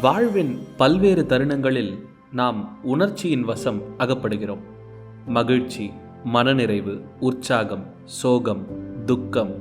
வாழ்வின் பல்வேறு தருணங்களில் நாம் உணர்ச்சியின் வசம் அகப்படுகிறோம். மகிழ்ச்சி மனநிறைவு உற்சாகம் சோகம் துக்கம்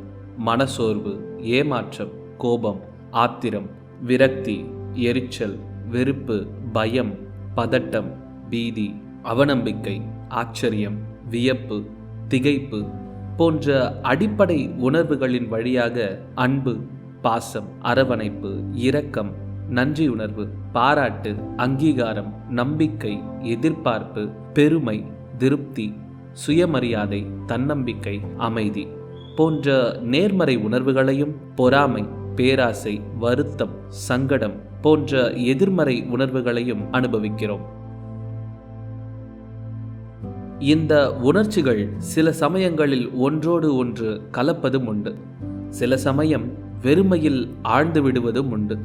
மனசோர்வு ஏமாற்றம் கோபம் ஆத்திரம் விரக்தி எரிச்சல் வெறுப்பு பயம் பதட்டம் பீதி அவநம்பிக்கை ஆச்சரியம் வியப்பு திகைப்பு போன்ற அடிப்படை உணர்வுகளின் வழியாக அன்பு பாசம் அரவணைப்பு இரக்கம் நன்றியுணர்வு பாராட்டு அங்கீகாரம் நம்பிக்கை எதிர்பார்ப்பு பெருமை திருப்தி சுயமரியாதை தன்னம்பிக்கை அமைதி போன்ற நேர்மறை உணர்வுகளையும் பொறாமை பேராசை வருத்தம் சங்கடம் போன்ற எதிர்மறை உணர்வுகளையும் அனுபவிக்கிறோம். இந்த உணர்ச்சிகள் சில சமயங்களில் ஒன்றோடு ஒன்று கலப்பதும் உண்டு. சில சமயம் வெறுமையில் ஆழ்ந்து விடுவதும் உண்டு.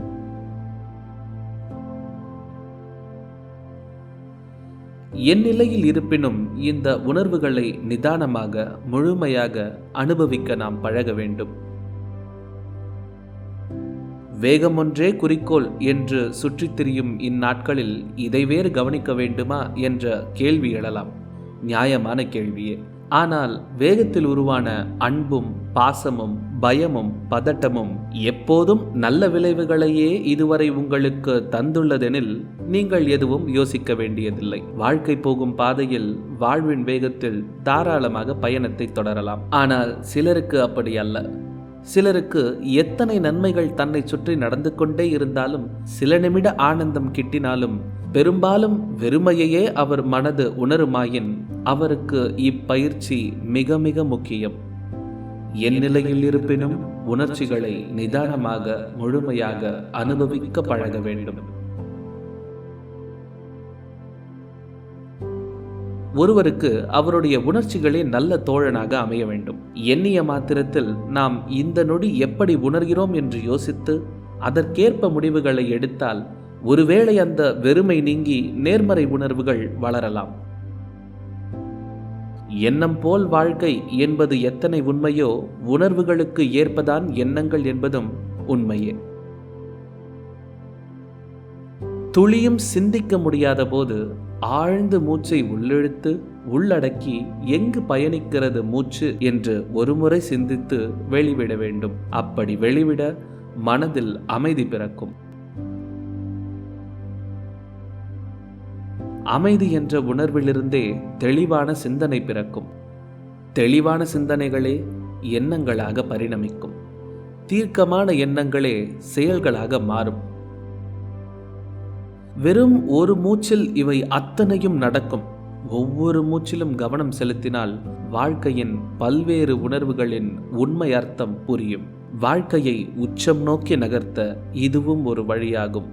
என் நிலையில் இருப்பினும் இந்த உணர்வுகளை நிதானமாக முழுமையாக அனுபவிக்க நாம் பழக வேண்டும். வேகம் ஒன்றே குறிக்கோள் என்று சுற்றித் திரியும் இந்நாட்களில் இதை வேறு கவனிக்க வேண்டுமா என்ற கேள்வி எழலாம். நியாயமான கேள்வியே. ஆனால் வேகத்தில் உருவான அன்பும் பாசமும் பயமும் பதட்டமும் எப்போதும் நல்ல விளைவுகளையே இதுவரை உங்களுக்கு தந்துள்ளதெனில் நீங்கள் எதுவும் யோசிக்க வேண்டியதில்லை. வாழ்க்கை போகும் பாதையில் வாழ்வின் வேகத்தில் தாராளமாக பயணத்தை தொடரலாம். ஆனால் சிலருக்கு அப்படி அல்ல. சிலருக்கு எத்தனை நன்மைகள் தன்னை சுற்றி நடந்து கொண்டே இருந்தாலும் சில நிமிட ஆனந்தம் கிட்டினாலும் பெரும்பாலும் வெறுமையையே அவர் மனது உணருமாயின் அவருக்கு இப்பயிற்சி மிக மிக முக்கியம். என் நிலையில் இருப்பினும் உணர்ச்சிகளை நிதானமாக முழுமையாக அனுபவிக்க பழக வேண்டும். ஒருவருக்கு அவருடைய உணர்ச்சிகளே நல்ல தோழனாக அமைய வேண்டும். எண்ணிய மாத்திரத்தில் நாம் இந்த நொடி எப்படி உணர்கிறோம் என்று யோசித்து அதற்கேற்ப முடிவுகளை எடுத்தால் ஒருவேளை அந்த வெறுமை நீங்கி நேர்மறை உணர்வுகள் வளரலாம். எண்ணம் போல் வாழ்க்கை என்பது எத்தனை உண்மையோ உணர்வுகளுக்கு ஏற்பதான் எண்ணங்கள் என்பதும் உண்மையே. துளியும் சிந்திக்க முடியாத போது ஆழ்ந்து மூச்சை உள்ளிழுத்து உள்ளடக்கி எங்கு பயணிக்கிறது மூச்சு என்று ஒருமுறை சிந்தித்து வெளிவிட வேண்டும். அப்படி வெளிவிட மனதில் அமைதி பிறக்கும். அமைதி என்ற உணர்விலிருந்தே தெளிவான சிந்தனை பிறக்கும். தெளிவான சிந்தனைகளே எண்ணங்களாக பரிணமிக்கும். தீர்க்கமான எண்ணங்களே செயல்களாக மாறும். வெறும் ஒரு மூச்சில் இவை அத்தனையும் நடக்கும். ஒவ்வொரு மூச்சிலும் கவனம் செலுத்தினால் வாழ்க்கையின் பல்வேறு உணர்வுகளின் உண்மை அர்த்தம் புரியும். வாழ்க்கையை உச்சம் நோக்கி நகர்த்த இதுவும் ஒரு வழியாகும்.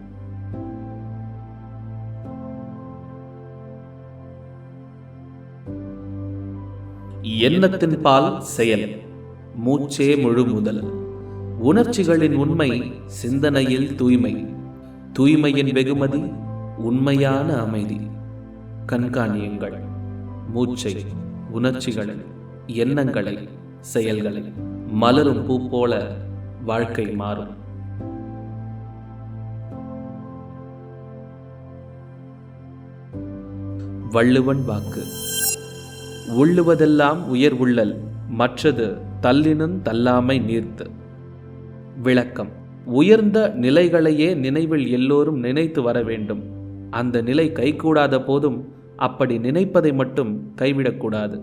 எண்ணத்தின் பால் செயல். மூச்சே முழு முதல். உணர்ச்சிகளின் உண்மை சிந்தனையில் தூய்மை. தூய்மையின் வெகுமதி உண்மையான அமைதி. கண்காணியுங்கள். மூச்சை உணர்ச்சிகளை எண்ணங்களை செயல்களை. மலரும் பூ போல வாழ்க்கை மாறும். வள்ளுவன் வாக்கு. உள்ளுவதெல்லாம் உயர் உள்ளல் மற்றது தள்ளினும் தள்ளாமை நீர்த்து. விளக்கம். உயர்ந்த நிலைகளையே நினைவில் எல்லோரும் நினைத்து வர வேண்டும். அந்த நிலை கைகூடாத போதும் அப்படி நினைப்பதை மட்டும் கைவிடக்கூடாது.